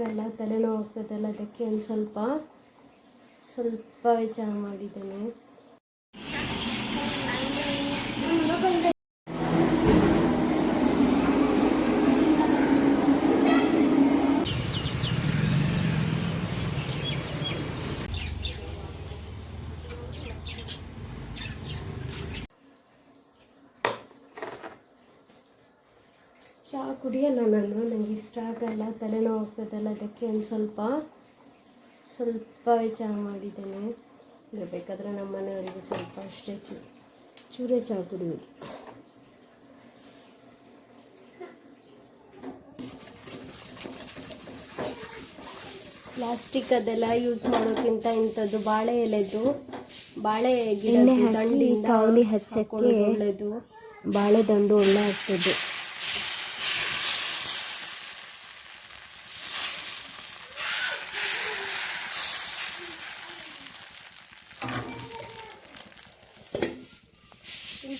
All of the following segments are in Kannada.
ಆಗಲ್ಲ ತಲೆನೋವು ಆಗ್ತದಲ್ಲ ಅದಕ್ಕೆ ಒಂದು ಸ್ವಲ್ಪ ಸ್ವಲ್ಪ ವಿಚಾರ ಮಾಡಿದ್ದೇನೆ. ಚಹಾ ಕುಡಿಯಲ್ಲ ನಾನು ನನಗೆ ಇಷ್ಟ ಆಗಲ್ಲ ತಲೆನೋವು ಆಗ್ತದಲ್ಲ ಅದಕ್ಕೆ ಒಂದು ಸ್ವಲ್ಪ ಸ್ವಲ್ಪ ಚಹಾ ಮಾಡಿದ್ದೇನೆ. ಇದು ಬೇಕಾದರೆ ನಮ್ಮ ಮನೆಯವರಿಗೆ ಸ್ವಲ್ಪ ಅಷ್ಟೇ ಚೂ ಚೂರೇ ಚಹಾ ಕುಡಿಯೋದು ಪ್ಲಾಸ್ಟಿಕ್ ಅದೆಲ್ಲ ಯೂಸ್ ಮಾಡೋಕ್ಕಿಂತ ಇಂಥದ್ದು ಬಾಳೆ ಎಲೆದು ಬಾಳೆ ಗಿಡ ದಂಡಿಂದ ಕಾವಲಿ ಹಚ್ಚಕ್ಕೆ ಒಳ್ಳೆಯದು ಒಳ್ಳೆಯದು ಬಾಳೆದಂಡು ಒಳ್ಳೆ ಆಗ್ತದೆ.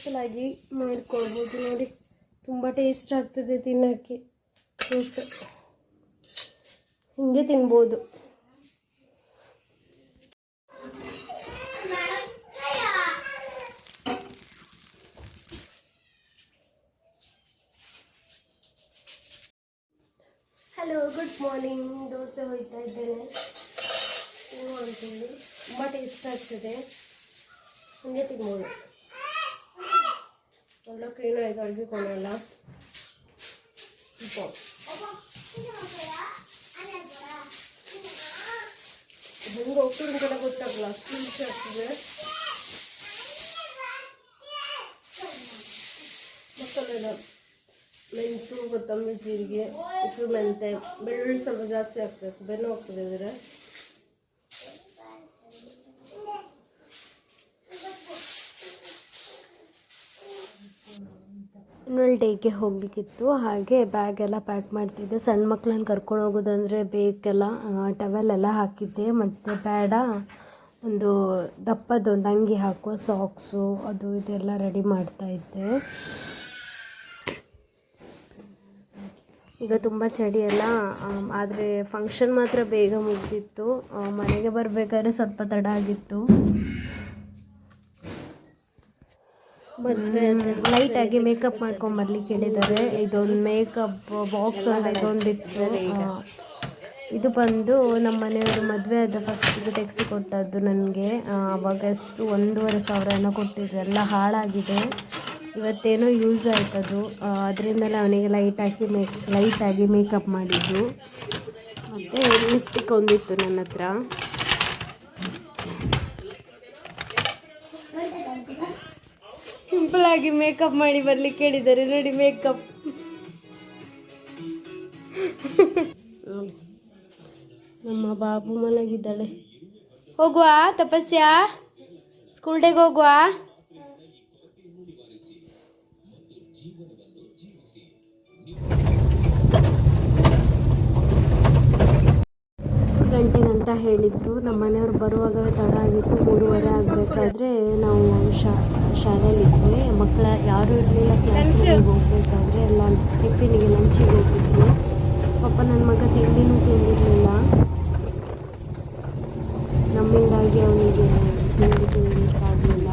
ಸಿಂಪಲಾಗಿ ಮಾಡ್ಕೊಳ್ಬೋದು ನೋಡಿ. ತುಂಬ ಟೇಸ್ಟ್ ಆಗ್ತದೆ ತಿನ್ನೋಕ್ಕೆ. ಜ್ಯೂಸ್ ಹಿಂಗೆ ತಿನ್ಬೋದು. ಹಲೋ ಗುಡ್ ಮಾರ್ನಿಂಗ್ ದೋಸೆ ಹೋಯ್ತಾ ಇದ್ದೇನೆ. ತುಂಬ ಟೇಸ್ಟ್ ಆಗ್ತದೆ. ಹಿಂಗೆ ತಿನ್ಬೋದು. ಎಲ್ಲ ಕ್ಲೀನಾಗಿ ಕಳ್ಸಿಕೊಳಲ್ಲ ಹೆಂಗೆ ಹೋಗ್ತೀವಿ ಅಂತ ಗೊತ್ತಾಗಲ್ಲ. ಅಷ್ಟು ಈಸಿ ಆಗ್ತದೆ. ಮಸಾಲೆಲ್ಲ ಮೆಣಸು ಕೊತ್ತಂಬರಿ ಜೀರಿಗೆ ಉಪ್ಪು ಮೆಂತೆ ಬೆಳ್ಳುಳ್ಳಿ ಸ್ವಲ್ಪ ಜಾಸ್ತಿ ಹಾಕ್ಬೇಕು. ಬೆನ್ನು ಹೋಗ್ತದೆ ಇದ್ರೆ. ಆ್ಯನ್ಯುವಲ್ ಡೇಗೆ ಹೋಗಲಿಕ್ಕಿತ್ತು ಹಾಗೆ ಬ್ಯಾಗ್ ಎಲ್ಲ ಪ್ಯಾಕ್ ಮಾಡ್ತಿದ್ದೆ. ಸಣ್ಣ ಮಕ್ಕಳನ್ನ ಕರ್ಕೊಂಡು ಹೋಗೋದಂದರೆ ಬೇಕೆಲ್ಲ ಟವೆಲ್ ಎಲ್ಲ ಹಾಕಿದ್ದೆ. ಮತ್ತು ಬೇಡ, ಒಂದು ದಪ್ಪದೊಂದು ಅಂಗಿ ಹಾಕುವ ಸಾಕ್ಸು ಅದು ಇದೆಲ್ಲ ರೆಡಿ ಮಾಡ್ತಾ ಇದ್ದೆ. ಈಗ ತುಂಬ ಚಳಿ ಎಲ್ಲ ಆದರೆ ಫಂಕ್ಷನ್ ಮಾತ್ರ ಬೇಗ ಮುಗ್ದಿತ್ತು. ಮನೆಗೆ ಬರಬೇಕಾದ್ರೆ ಸ್ವಲ್ಪ ತಡ ಆಗಿತ್ತು ಮದುವೆ ಲೈಟಾಗಿ ಮೇಕಪ್ ಮಾಡ್ಕೊಂಬರ್ಲಿಕ್ಕೆ ಹೇಳಿದ್ದಾರೆ ಇದೊಂದು ಮೇಕಪ್ ಬಾಕ್ಸ್ ಅಂತ ಇದೊಂದಿತ್ತು ಆ, ಇದು ಬಂದು ನಮ್ಮ ಮನೆಯವರು ಮದುವೆ ಆದ ಫಸ್ಟಿಗೆ ತೆಗೆಸಿ ಕೊಟ್ಟದ್ದು ನನಗೆ. ಅವಾಗ ಎಷ್ಟು ಒಂದೂವರೆ ಸಾವಿರ ಏನೋ ಕೊಟ್ಟಿದ್ರು. ಎಲ್ಲ ಹಾಳಾಗಿದೆ. ಇವತ್ತೇನೋ ಯೂಸ್ ಆಯ್ತದು. ಅದರಿಂದಲೇ ಅವನಿಗೆ ಲೈಟ್ ಹಾಕಿ ಮೇಕ್ ಲೈಟಾಗಿ ಮೇಕಪ್ ಮಾಡಿದ್ದು. ಮತ್ತು ಲಿಪ್ಸ್ಟಿಕ್ ಒಂದಿತ್ತು ನನ್ನ ಹತ್ರ. ಸಿಂಪಲ್ ಆಗಿ ಮೇಕಪ್ ಮಾಡಿ ಬರ್ಲಿಕ್ಕೆ ಹೇಳಿದ್ದಾರೆ. ನೋಡಿ ಮೇಕಪ್. ನಮ್ಮ ಬಾಬು ಮಲಗಿದ್ದಾಳೆ. ಹೋಗುವ ತಪಸ್ಯ? ಸ್ಕೂಲ್ ಡೇಗೆ ಹೋಗುವ? ಗಂಟೆಗಂತ ಹೇಳಿದ್ರು. ನಮ್ಮ ಮನೆಯವ್ರು ಬರುವಾಗವೇ ತಡ ಆಗಿತ್ತು, ಮೂರುವರೆ ಆಗಬೇಕಾದ್ರೆ ನಾವು ಶಾ ಶಾಲೆಯಲ್ಲಿದ್ವಿ ಮಕ್ಕಳ ಯಾರೂ ಇರಲಿಲ್ಲ ಕ್ಲಾಸ್ಗೆ ಹೋಗ್ಬೇಕಾದ್ರೆ ಎಲ್ಲ ಟಿಫಿನಿಗೆ ಲಂಚಿಗೆ ಹೋಗಿದ್ವಿ ಪಾಪ ನನ್ನ ಮಗ ತಿಂಡಿನೂ ತಿಂದಿರಲಿಲ್ಲ. ನಮ್ಮಿಂದಾಗಿ ಅವನಿಗೆ ತಿಂಡಿ ತಿನ್ನಲಿಕ್ಕಾಗಲಿಲ್ಲ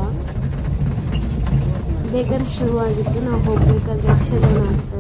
ಬೇಗನೆ ಶುರುವಾಗಿತ್ತು. ನಾವು ಹೋಗ್ಬೇಕಾದ್ರೆ ಯಕ್ಷಗಾನ ಆಗ್ತಾ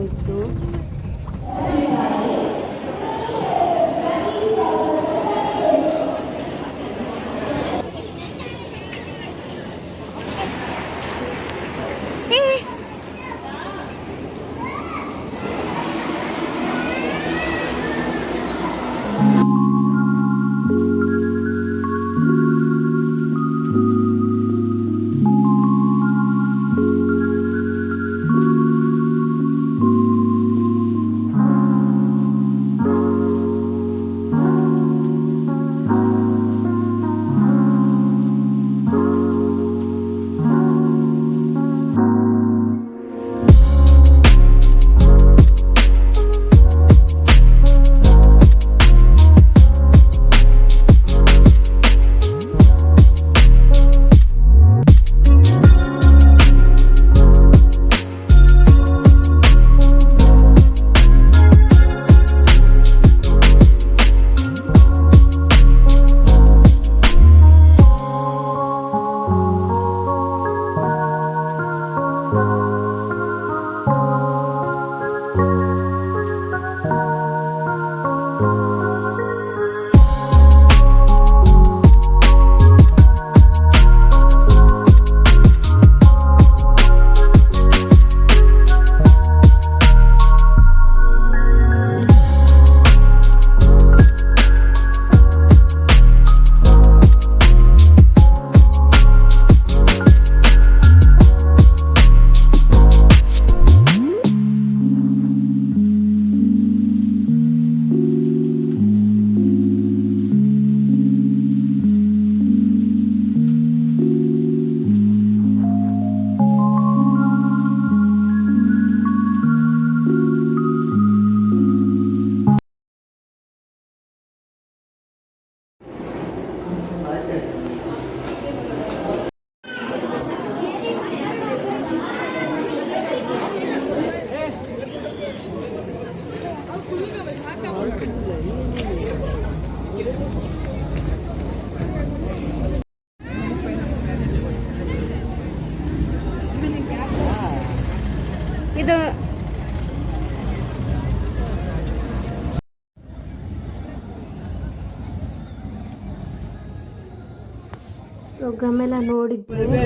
ಪ್ರೋಗ್ರಾಮ್ ಎಲ್ಲ ನೋಡಿದ್ವಿ ಅಲ್ಲಿ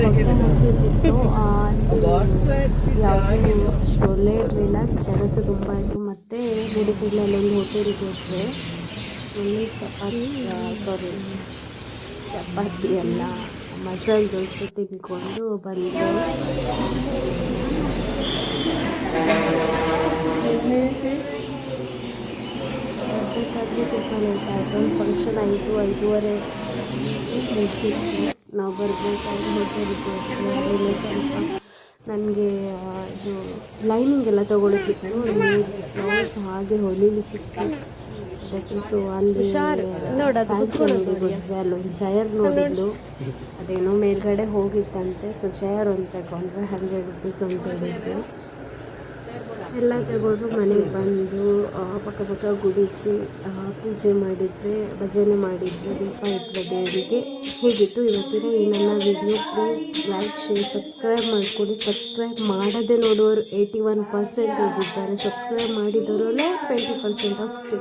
ಯಾವುದೂ ಅಷ್ಟು ಒಳ್ಳೆ ಇರಲಿಲ್ಲ. ಜನಸ ತುಂಬ ಇತ್ತು. ಮತ್ತು ಮುಡುಪಿನಲ್ಲಿ ಅಲ್ಲೊಂದು ಹೋಟೆಲ್ಗೆ ಹೋದರೆ ಒಳ್ಳೆ ಚಪಾತಿ ಸಾರಿ ಚಪಾತಿ ಎಲ್ಲ ಮಸಾಲೆ ದೋಸೆ ತಿನ್ಕೊಂಡು ಬಂದೆ ತುಂಬ ಲೇಟ್ ಆಯಿತು. ಫಂಕ್ಷನ್ ಐದು, ಐದೂವರೆ ಮುಗ್ದಿತ್ತು ನಾವು ಬರಬೇಕಾದ್ರೆ ಹೋಟೆಲ್ಗೆ ಇಲ್ಲ ಸ್ವಲ್ಪ ನನಗೆ ಇದು ಲೈನಿಂಗ್ ಎಲ್ಲ ತೊಗೊಳಕ್ಕಿತ್ತು ಬ್ಲೌಸ್ ಹಾಗೆ ಹೊಲಿಲಿಕ್ಕಿತ್ತು. ಅದಕ್ಕೆ ಸೊ ಅಲ್ಲಿ ಫ್ಯಾನ್ಸಿ ಅಂಗಡಿಗೆ ಅಲ್ಲೊಂದು ಚೇರ್ ನೋಡಿದ್ದು ಅದೇನೋ ಮೇಲ್ಗಡೆ ಹೋಗಿತ್ತಂತೆ. ಸೊ ಚೇರ್ ಒಂದು ತಗೊಂಡ್ರೆ ಹಂಡ್ರೆಡ್ ರುಪೀಸ್ ಅಂತ ಹೇಳಿದ್ರು. ಎಲ್ಲ ತಗೊಂಡು ಮನೆಗೆ ಬಂದು ಆ, ಪಕ್ಕ ಪಕ್ಕ ಗುಡಿಸಿ ಪೂಜೆ ಮಾಡಿದ್ವಿ ಭಜನೆ ಮಾಡಿದ್ವಿ ದೀಪ ಇಟ್ಟರೆ ದೇವರಿಗೆ. ಹೇಗಿತ್ತು. ಇವತ್ತಿನ ಈ ನನ್ನ video please like share subscribe ಮಾಡಿಕೊಡಿ. ಸಬ್ಸ್ಕ್ರೈಬ್ ಮಾಡದೆ ನೋಡೋರು ಏಯ್ಟಿ ಒನ್ ಪರ್ಸೆಂಟೇಜ್ ಇದ್ದಾರೆ ಸಬ್ಸ್ಕ್ರೈಬ್ ಮಾಡಿದವರಲ್ಲೇ ಟ್ವೆಂಟಿ ಪರ್ಸೆಂಟ್ ಅಷ್ಟೇ.